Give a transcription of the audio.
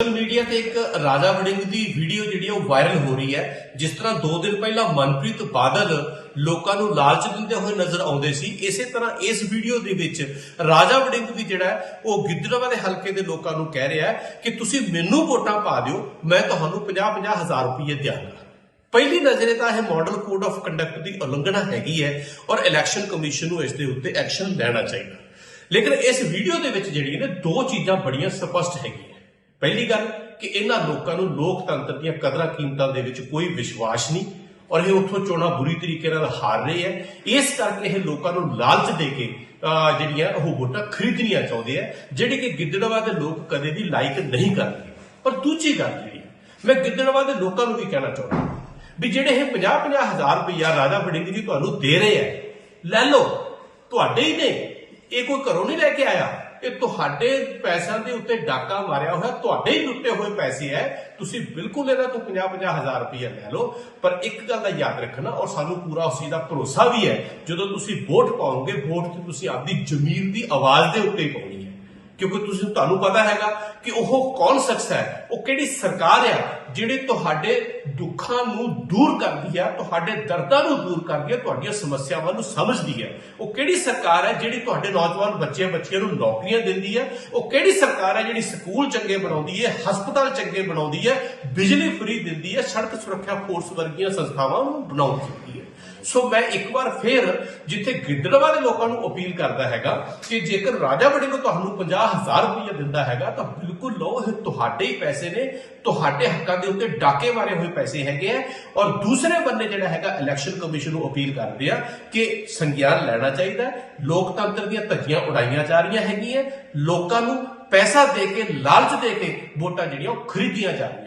Social media ਤੇ ਇੱਕ ਰਾਜਾ ਵੜਿੰਗ ਦੀ video ਜਿਹੜੀ ਹੈ ਉਹ ਵਾਇਰਲ ਹੋ ਰਹੀ ਹੈ। ਜਿਸ ਤਰ੍ਹਾਂ 2 ਦਿਨ ਪਹਿਲਾਂ ਮਨਪ੍ਰੀਤ ਬਾਦਲ ਲੋਕਾਂ ਨੂੰ ਲਾਲਚ ਦਿੰਦੇ ਹੋਏ ਨਜ਼ਰ ਆਉਂਦੇ ਸੀ, ਇਸੇ ਤਰ੍ਹਾਂ ਇਸ ਵੀਡੀਓ ਦੇ ਵਿੱਚ ਰਾਜਾ ਵੜਿੰਗ ਵੀ ਜਿਹੜਾ ਉਹ ਗਿੱਦੜਵਾ ਦੇ ਹਲਕੇ ਦੇ ਲੋਕਾਂ ਨੂੰ ਕਹਿ ਰਿਹਾ ਹੈ ਕਿ ਤੁਸੀਂ ਮੈਨੂੰ ਵੋਟਾਂ ਪਾ ਦਿਓ, ਮੈਂ ਤੁਹਾਨੂੰ 50-50 ਹਜ਼ਾਰ ਰੁਪਏ ਦਿਆਂਗਾ। ਪਹਿਲੀ ਨਜ਼ਰੇ ਤਾਂ ਇਹ ਮਾਡਲ ਕੋਡ ਆਫ ਕੰਡਕਟ ਦੀ ਉਲੰਘਣਾ ਹੈਗੀ ਹੈ ਔਰ ਇਲੈਕਸ਼ਨ ਕਮਿਸ਼ਨ ਨੂੰ ਇਸ ਦੇ ਉੱਤੇ ਐਕਸ਼ਨ ਲੈਣਾ ਚਾਹੀਦਾ। ਲੇਕਿਨ ਇਸ ਵੀਡੀਓ ਦੇ ਵਿੱਚ ਜਿਹੜੀਆਂ ਨੇ, ਦੋ ਚੀਜ਼ਾਂ ਬੜੀਆਂ ਸਪਸ਼ਟ ਹੈਗੀਆਂ। ਪਹਿਲੀ ਗੱਲ ਕਿ ਇਹਨਾਂ ਲੋਕਾਂ ਨੂੰ ਲੋਕਤੰਤਰ ਦੀਆਂ ਕਦਰਾਂ ਕੀਮਤਾਂ ਦੇ ਵਿੱਚ ਕੋਈ ਵਿਸ਼ਵਾਸ ਨਹੀਂ ਔਰ ਇਹ ਉੱਥੋਂ ਚੋਣਾਂ ਬੁਰੀ ਤਰੀਕੇ ਨਾਲ ਹਾਰ ਰਹੇ ਹੈ। ਇਸ ਕਰਕੇ ਇਹ ਲੋਕਾਂ ਨੂੰ ਲਾਲਚ ਦੇ ਕੇ ਜਿਹੜੀਆਂ ਉਹ ਵੋਟਾਂ ਖਰੀਦਣੀਆਂ ਚਾਹੁੰਦੇ ਆ ਜਿਹੜੇ ਕਿ ਗਿੱਦੜਵਾ ਦੇ ਲੋਕ ਕਦੇ ਵੀ ਲਾਈਕ ਨਹੀਂ ਕਰਦੇ। ਪਰ ਦੂਜੀ ਗੱਲ ਜਿਹੜੀ, ਮੈਂ ਗਿੱਦੜਵਾ ਦੇ ਲੋਕਾਂ ਨੂੰ ਵੀ ਕਹਿਣਾ ਚਾਹੁੰਦਾ ਵੀ ਜਿਹੜੇ ਇਹ 50-50 ਹਜ਼ਾਰ ਰੁਪਈਆ ਰਾਜਾ ਵੜਿੰਗ ਜੀ ਤੁਹਾਨੂੰ ਦੇ ਰਹੇ ਆ ਲੈ ਲਓ, ਤੁਹਾਡੇ ਹੀ ਨੇ, ਇਹ ਕੋਈ ਘਰੋਂ ਨਹੀਂ ਲੈ ਕੇ ਆਇਆ। ਇਹ ਤੁਹਾਡੇ ਪੈਸਿਆਂ ਦੇ ਉੱਤੇ ਡਾਕਾ ਮਾਰਿਆ ਹੋਇਆ, ਤੁਹਾਡੇ ਹੀ ਲੁੱਟੇ ਹੋਏ ਪੈਸੇ ਹੈ ਤੁਸੀਂ ਬਿਲਕੁਲ ਇਹਨਾਂ ਤੋਂ 50-50 ਹਜ਼ਾਰ ਰੁਪਈਆ ਲੈ ਲਓ। ਪਰ ਇੱਕ ਗੱਲ ਦਾ ਯਾਦ ਰੱਖਣਾ, ਔਰ ਸਾਨੂੰ ਪੂਰਾ ਉਸ ਦਾ ਭਰੋਸਾ ਵੀ ਹੈ ਜਦੋਂ ਤੁਸੀਂ ਵੋਟ ਪਾਓਗੇ, ਵੋਟ ਤੇ ਤੁਸੀਂ ਆਪਦੀ ਜ਼ਮੀਰ ਦੀ ਆਵਾਜ਼ ਦੇ ਉੱਤੇ ਹੀ ਪਾਉਣੀ ਹੈ ਕਿਉਂਕਿ ਤੁਸੀਂ ਤੁਹਾਨੂੰ ਪਤਾ ਹੈਗਾ ਕਿ ਉਹ ਕੌਣ ਸ਼ਖਸ ਹੈ, ਉਹ ਕਿਹੜੀ ਸਰਕਾਰ ਹੈ, ਜਿਹੜੀ ਤੁਹਾਡੇ ਦੁੱਖਾਂ ਨੂੰ ਦੂਰ ਕਰਦੀ ਹੈ, ਤੁਹਾਡੇ ਦਰਦਾਂ ਨੂੰ ਦੂਰ ਕਰਦੀ ਹੈ, ਤੁਹਾਡੀਆਂ ਸਮੱਸਿਆਵਾਂ ਨੂੰ ਸਮਝਦੀ ਹੈ। ਉਹ ਕਿਹੜੀ ਸਰਕਾਰ ਹੈ ਜਿਹੜੀ ਤੁਹਾਡੇ ਨੌਜਵਾਨ ਬੱਚੇ ਬੱਚਿਆਂ ਨੂੰ ਨੌਕਰੀਆਂ ਦਿੰਦੀ ਹੈ? ਉਹ ਕਿਹੜੀ ਸਰਕਾਰ ਹੈ ਜਿਹੜੀ ਸਕੂਲ ਚੰਗੇ ਬਣਾਉਂਦੀ ਹੈ, ਹਸਪਤਾਲ ਚੰਗੇ ਬਣਾਉਂਦੀ ਹੈ, ਬਿਜਲੀ ਫ੍ਰੀ ਦਿੰਦੀ ਹੈ, ਸੜਕ ਸੁਰੱਖਿਆ ਫੋਰਸ ਵਰਗੀਆਂ ਸੰਸਥਾਵਾਂ ਨੂੰ ਬਣਾਉਂਦੀ ਹੈ? ਸੋ ਮੈਂ ਇੱਕ ਵਾਰ ਫੇਰ ਜਿੱਥੇ ਗਿੱਦੜਵਾ ਦੇ ਲੋਕਾਂ ਨੂੰ ਅਪੀਲ ਕਰਦਾ ਹੈਗਾ ਕਿ ਜੇਕਰ ਰਾਜਾ ਵੜਿੰਗ ਤੁਹਾਨੂੰ 50000 ਰੁਪਏ ਦਿੰਦਾ ਹੈਗਾ, ਤਾਂ ਬਿਲਕੁਲ ਲਓ, ਇਹ ਤੁਹਾਡੇ ਹੀ ਪੈਸੇ ਨੇ। ਤੁਹਾਡੇ ਹੱਕਾਂ ਦੇ ਉੱਤੇ ਡਾਕੇ ਮਾਰੇ ਹੋਏ ਪੈਸੇ ਹੈਗੇ ਆ। ਔਰ ਦੂਸਰੇ ਬੰਨੇ ਜਿਹੜਾ ਹੈਗਾ ਇਲੈਕਸ਼ਨ ਕਮਿਸ਼ਨ ਨੂੰ ਅਪੀਲ ਕਰਦੇ ਆ ਕਿ ਸੰਗਿਆਨ ਲੈਣਾ ਚਾਹੀਦਾ ਲੋਕਤੰਤਰ ਦੀਆਂ ਧੱਜੀਆਂ ਉਡਾਈਆਂ ਜਾ ਰਹੀਆਂ ਹੈਗੀਆਂ। ਲੋਕਾਂ ਨੂੰ ਪੈਸਾ ਦੇ ਕੇ, ਲਾਲਚ ਦੇ ਕੇ ਵੋਟਾਂ ਜਿਹੜੀਆਂ ਉਹ ਖਰੀਦੀਆਂ ਜਾ ਰਹੀਆਂ।